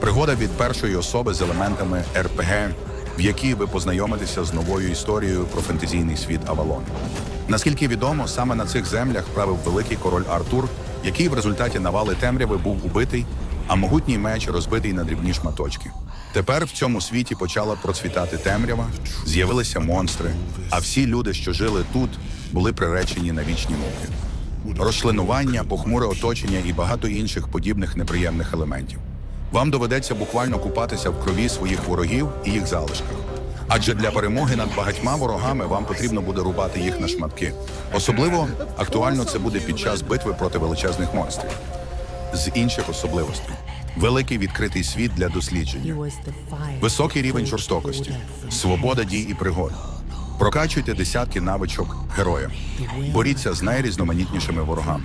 Пригода від першої особи з елементами РПГ, в якій ви познайомитеся з новою історією про фентезійний світ Авалон. Наскільки відомо, саме на цих землях правив великий король Артур, який в результаті навали темряви був убитий, а могутній меч розбитий на дрібні шматочки. Тепер в цьому світі почала процвітати темрява, з'явилися монстри, а всі люди, що жили тут, були приречені на вічні муки. Розчленування, похмуре оточення і багато інших подібних неприємних елементів. Вам доведеться буквально купатися в крові своїх ворогів і їх залишках. Адже для перемоги над багатьма ворогами вам потрібно буде рубати їх на шматки. Особливо актуально це буде під час битви проти величезних монстрів. З інших особливостей великий відкритий світ для дослідження, високий рівень жорстокості, свобода дій і пригод. Прокачуйте десятки навичок героя. Боріться з найрізноманітнішими ворогами.